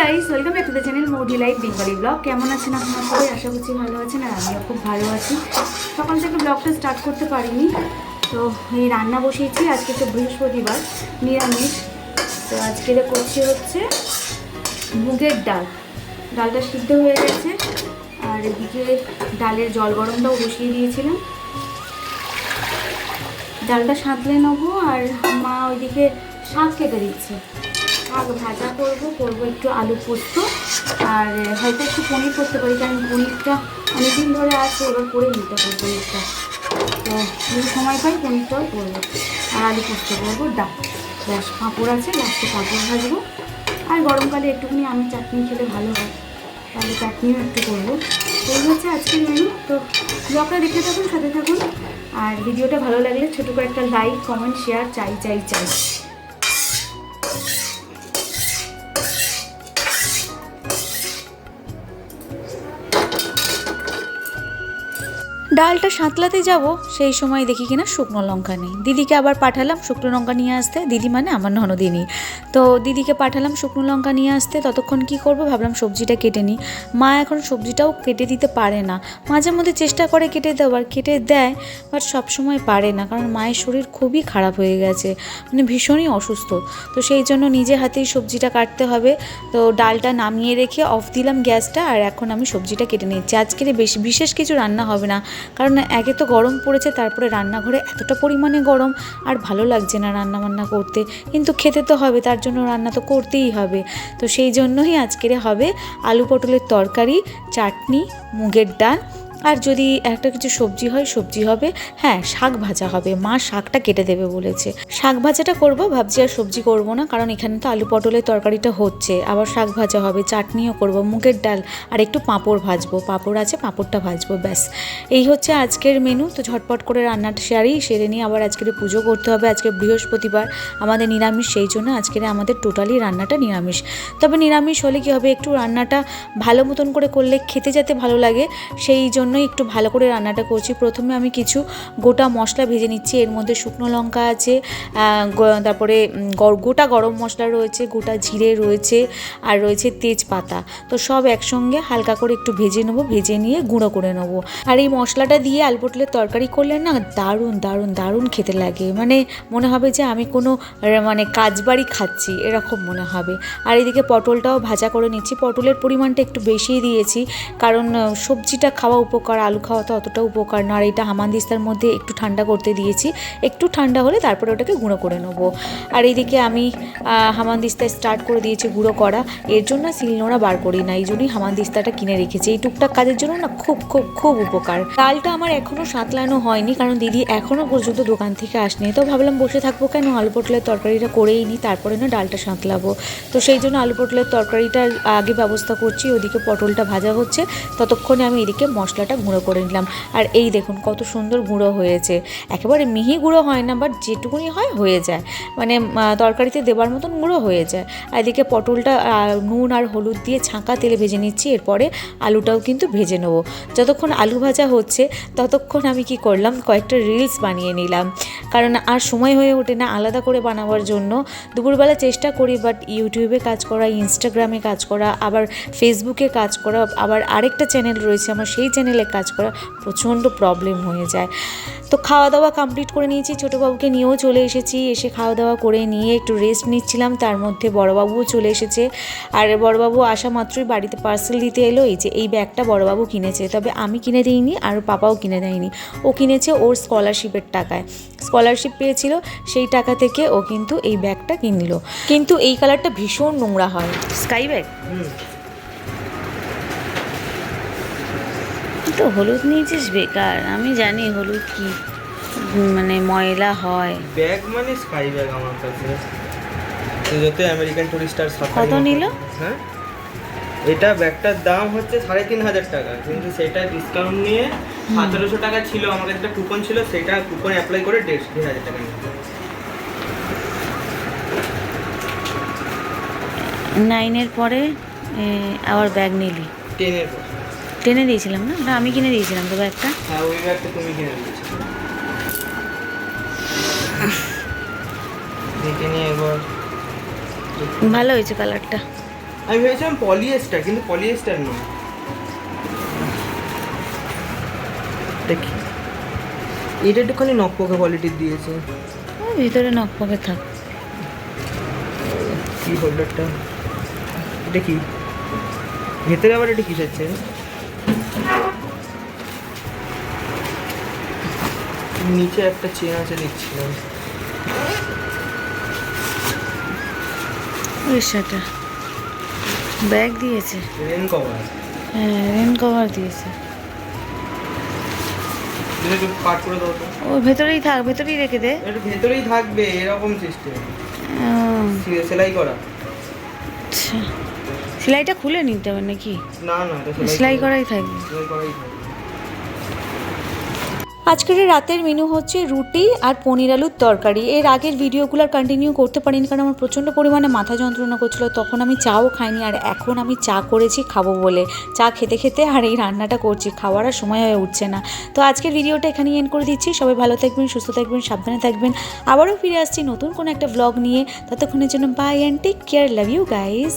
Guys welcome back to the channel moody life Bengali vlog কেমন আছেন আপনারা সবাই? আশা করছি ভালো আছেন আর আমিও খুব ভালো আছি। সকাল থেকে ব্লগটা স্টার্ট করতে পারিনি। তো এই রান্না বসিয়েছি, আজকে তো বৃহস্পতিবার, নিরামিষ। তো আজকে করছি হচ্ছে মুগের ডাল। ডালটা সিদ্ধ হয়ে গেছে। আর এদিকে ডালের জল গরমটাও বসিয়ে দিয়েছিলাম। ডালটা সাঁতলে নেব আর মা ওইদিকে শাক কেটে দিচ্ছে। শাক ভাজা করব করব একটু আলু পোস্ত। আর হয়তো একটু পনির করতে পারি, কারণ পনিরটা অনেকদিন ধরে আছে, এবার করে নিতে হবে পনিরটা। তো, যদি সময় পাই পনিরটাও করব আর আলু পোস্ত করব, ডাল। ব্যাস, পাঁপড় আছে, লাস্টে পাঁপড় ভাজবো। আর গরমকালে একটুখানি আমি চাটনি খেলে ভালো হয়। তাহলে চাটনিও একটু করব। এই হচ্ছে আজকের মেনু তো, ব্লগটা দেখে থাকুন, সাথে থাকুন। আর ভিডিওটা ভালো লাগলে ছোটো করে একটা লাইক কমেন্ট শেয়ার চাই চাই চাই। ডালটা সাঁতলাতে যাব, সেই সময় দেখি কিনা শুকনো লঙ্কা নেই। দিদিকে আবার পাঠালাম শুকনো লঙ্কা নিয়ে আসতে, দিদি মানে আমার ননদিনী তো দিদিকে পাঠালাম শুকনো লঙ্কা নিয়ে আসতে, ততক্ষণ কি করব ভাবলাম সবজিটা কেটে নিই। মা এখন সবজিটাও কেটে দিতে পারে না। মাঝে মধ্যে চেষ্টা করে কেটে দেওয়ার, কেটে দেয় বাট সবসময় পারে না, কারণ মায়ের শরীর খুবই খারাপ হয়ে গেছে মানে ভীষণই অসুস্থ। তো সেই জন্য নিজে হাতেই সবজিটা কাটতে হবে। তো ডালটা নামিয়ে রেখে অফ দিলাম গ্যাসটা, আর এখন আমি সবজিটা কেটে নিচ্ছি। আজকের বেশ, বিশেষ কিছু রান্না হবে না। কারণ একে তো গরম পড়েছে, তারপরে রান্নাঘরে এতটা পরিমাণে গরম, আর ভালো লাগছে না রান্না বান্না করতে। কিন্তু খেতে তো হবে, তার জন্য রান্না তো করতেই হবে। তো সেই জন্যই আজকের হবে আলু পটলের তরকারি, চাটনি, মুগের ডাল আর যদি একটা কিছু সবজি হয়, সবজি হবে। হ্যাঁ শাক ভাজা হবে। মা শাকটা কেটে দেবে বলেছে। শাক ভাজাটা করব, ভাবছি আর সবজি করব না, কারণ এখানে তো আলু পটলের তরকারিটা হচ্ছে। আবার শাক ভাজা হবে, চাটনিও করব, মুগের ডাল আর একটু পাঁপড় ভাজবো। পাঁপড় আছে, পাঁপড়টা ভাজবো, ব্যাস। এই হচ্ছে আজকের মেনু তো ঝটপট করে রান্নাটা সারি সেরে নিয়ে আবার আজকের পুজো করতে হবে। আজকে বৃহস্পতিবার, আমাদের নিরামিষ, সেই জন্য আজকের আমাদের টোটালি রান্নাটা নিরামিষ। তবে নিরামিষ হলে কি হবে, একটু রান্নাটা ভালো মতন করে করলে খেতে যাতে ভালো লাগে, সেই জন্যই একটু ভালো করে রান্নাটা করছি। প্রথমে আমি কিছু গোটা মশলা ভেজে নিচ্ছি। এর মধ্যে শুকনো লঙ্কা আছে তারপরে গোটা গরম মশলা রয়েছে, গোটা জিরে রয়েছে, আর রয়েছে তেজপাতা। তো সব একসঙ্গে হালকা করে একটু ভেজে নেব, ভেজে নিয়ে গুঁড়ো করে নেব। আর এই মশলাটা দিয়ে আলু পটলের তরকারি করলে না দারুণ দারুণ দারুণ খেতে লাগে। মানে মনে হবে যে আমি কোনো মানে কাজবাড়ি খাচ্ছি, এরকম মনে হবে। আর এদিকে পটলটাও ভাজা করে নিচ্ছি। পটলের পরিমাণটা একটু বেশিই দিয়েছি, কারণ সবজিটা খাওয়া উপকার, আলু খাওয়া তো অতটা উপকার না। আর এটা হামানদিস্তার মধ্যে একটু ঠান্ডা করতে দিয়েছি। একটু ঠান্ডা হলে তারপরে ওটাকে গুঁড়ো করে নেব। আর এইদিকে আমি হামানদিস্তায় স্টার্ট করে দিয়েছি গুঁড়ো করা। এর জন্য শিলনোড়া বার করি না। এই জন্যই হামানদিস্তাটা কিনে রেখেছি। এই টুকটাক কাজের জন্য না খুব খুব খুব উপকার। ডালটা আমার এখনও সাঁতলানো হয়নি, কারণ দিদি এখনও পর্যন্ত দোকান থেকে আসেনি। তো ভাবলাম বসে থাকব কেন? আলু পটলের তরকারিটা করেই নিই তারপরে না ডালটা সাঁতলাবো। তো সেই জন্য আলু পটলের তরকারিটা আগে ব্যবস্থা করছি। ওদিকে পটলটা ভাজা হচ্ছে। ততক্ষণে আমি এদিকে মশলাটা গুঁড়ো করে নিলাম। আর এই দেখুন কত সুন্দর গুঁড়ো হয়েছে। একেবারে মিহি গুঁড়ো হয় না বাট যেটুকুনি হয় হয়ে যায়। মানে তরকারিতে দেবার মতন গুঁড়ো হয়ে যায়। আর এদিকে পটলটা নুন আর হলুদ দিয়ে ছাঁকা তেলে ভেজে নিচ্ছি। এরপরে আলুটাও কিন্তু ভেজে নেব। যতক্ষণ আলু ভাজা হচ্ছে, ততক্ষণ আমি কি করলাম, কয়েকটা রিলস বানিয়ে নিলাম। কারণ আর সময় হয়ে ওঠে না আলাদা করে বানাবার জন্য। দুপুরবেলা চেষ্টা করি বাট ইউটিউবে কাজ করা ইনস্টাগ্রামে কাজ করা, আবার ফেসবুকে কাজ করা, আবার আরেকটা চ্যানেল রয়েছে, আমার সেই চ্যানেলে কাজ করা প্রচণ্ড প্রবলেম হয়ে যায়। তো খাওয়া দাওয়া কমপ্লিট করে নিয়েছি ছোটোবাবুকে নিয়েও চলে এসেছি। এসে খাওয়া দাওয়া করে নিয়ে একটু রেস্ট নিচ্ছিলাম তার মধ্যে বড়োবাবুও চলে এসেছে। আর বড়োবাবু আসা মাত্রই বাড়িতে পার্সেল দিতে এলো এই যে এই ব্যাগটা বড়োবাবু কিনেছে। তবে আমি কিনে দিইনি আর পাপাও কিনে দেয়নি। ও কিনেছে ওর স্কলারশিপের টাকায়। স্কলারশিপ পেয়েছিল সেই টাকা থেকে ও কিন্তু এই ব্যাগটা কিনলো। কিন্তু এই কালারটা ভীষণ নোংরা হয়। স্কাই ব্যাগ তো হলুদ নিয়েছিস বেকার। আমি জানি হলুদ কি মানে ময়লা হয়। ব্যাগ মানে স্কাই ব্যাগ আমার কাছে। তো যত আমেরিকান টুরিস্টার কত নিল? হ্যাঁ? এটা ব্যাগটার দাম হচ্ছে সাড়ে তিন হাজার টাকা। কিন্তু সেটা ডিসকাউন্ট নিয়ে সতেরোশো টাকা ছিল। আমার কাছে একটা কুপন ছিল সেটা কুপন অ্যাপ্লাই করে দেড় দেড় হাজার টাকা নাইনের পরে আবার ব্যাগ নিলি। টেনের পর। টেনে দিয়েছিলাম না? না আমি কিনে দিয়েছিলাম তো ব্যাগটা হ্যাঁ ওই ব্যাগটা তুমি কিনে দেখে নিয়ে একবার ভালো হয়েছে কালারটা। আমি ভেবেছিলাম পলিয়েস্টার কিন্তু পলিয়েস্টার নয়। দেখি। এটা একটুখানি নকপকা কোয়ালিটির দিয়েছে। ভিতরে নকপকে থাক। কি হোল্ডারটা এটা কি? ভেতরে আবার এটা কিসের আছে নিচে একটা চেন আছে দেখছিলাম ওই সেটা ব্যাগ দিয়েছে। রেন কভার হ্যাঁ রেন কভার দিয়েছে। ও ভেতরেই থাক ভেতরেই রেখে দে। ভেতরেই থাকবে এরকম সিস্টেম সেলাই করা। আচ্ছা। সেলাইটা খুলে নিতে হবে নাকি? না না এটা সেলাই করাই থাকবে। সেলাই করাই থাকবে। আজকের রাতের মেনু হচ্ছে রুটি আর পনির আলুর তরকারি। এর আগের ভিডিওগুলো আর কন্টিনিউ করতে পারিনি কারণ আমার প্রচণ্ড পরিমাণে মাথা যন্ত্রণা করছিল। তখন আমি চাও খাইনি আর এখন আমি চা করেছি খাব বলে। চা খেতে খেতে আর এই রান্নাটা করছি। খাওয়ার আর সময় হয়ে উঠছে না। তো আজকের ভিডিওটা এখানেই এন্ড করে দিচ্ছি। সবাই ভালো থাকবেন সুস্থ থাকবেন সাবধানে থাকবেন। আবারও ফিরে আসছি নতুন কোনো একটা ব্লগ নিয়ে। ততক্ষণের জন্য bye and take care love you guys